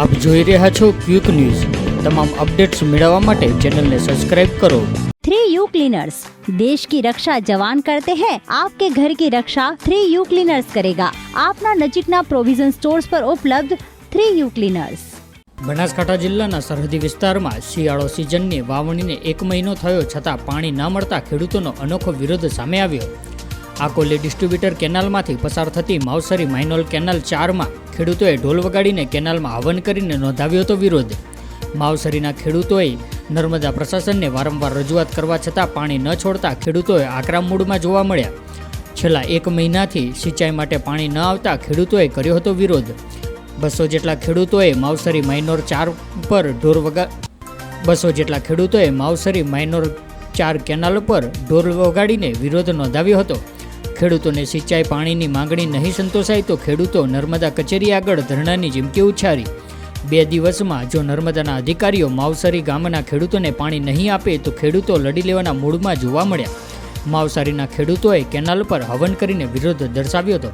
આપ જોઈ રહ્યા છો ક્વિક ન્યૂઝ. તમામ અપડેટ્સ મેળવવા માટે ચેનલને સબસ્ક્રાઇબ કરો. થ્રી યુ क्लीनर्स દેશ કી રક્ષા જવાન કરતે हैं आपके घर की रक्षा थ्री यू ક્લીનર્સ કરેગા. આપના નજીકના પ્રોવિઝન સ્ટોર્સ પર ઉપલબ્ધ થ્રી યુ ક્લીનર્સ. બનાસકાંઠા જિલ્લાના સરહદી વિસ્તારમાં શિયાળો સિઝનની વાવણીને એક મહિનો થયો છતાં પાણી ન મળતા ખેડૂતોનો અનોખો વિરોધ સામે આવ્યો. આકોલી ડિસ્ટ્રીબ્યુટર કેનાલમાંથી પસાર થતી માવસરી માઇનોલ કેનાલ ચારમાં ખેડૂતોએ ઢોલ વગાડીને કેનાલમાં હવન કરીને નોંધાવ્યો હતો વિરોધ. માવસરીના ખેડૂતોએ નર્મદા પ્રશાસનને વારંવાર રજૂઆત કરવા છતાં પાણી ન છોડતા ખેડૂતોએ આકરા મૂડમાં જોવા મળ્યા. છેલ્લા એક મહિનાથી સિંચાઈ માટે પાણી ન આવતા ખેડૂતોએ કર્યો હતો વિરોધ. બસો જેટલા ખેડૂતોએ માવસરી માઇનોર ચાર પર ઢોર વગા બસો જેટલા ખેડૂતોએ માવસરી માઇનોર ચાર કેનાલ પર ઢોર વગાડીને વિરોધ નોંધાવ્યો હતો. ખેડૂતોને સિંચાઈ પાણીની માંગણી નહીં સંતોષાય તો ખેડૂતો નર્મદા કચેરી આગળ ધરણાની ચીમકી ઉછારી. બે દિવસમાં જો નર્મદાના અધિકારીઓ માવસારી ગામના ખેડૂતોને પાણી નહીં આપે તો ખેડૂતો લડી લેવાના મૂડમાં જોવા મળ્યા. માવસારીના ખેડૂતોએ કેનાલ પર હવન કરીને વિરોધ દર્શાવ્યો હતો.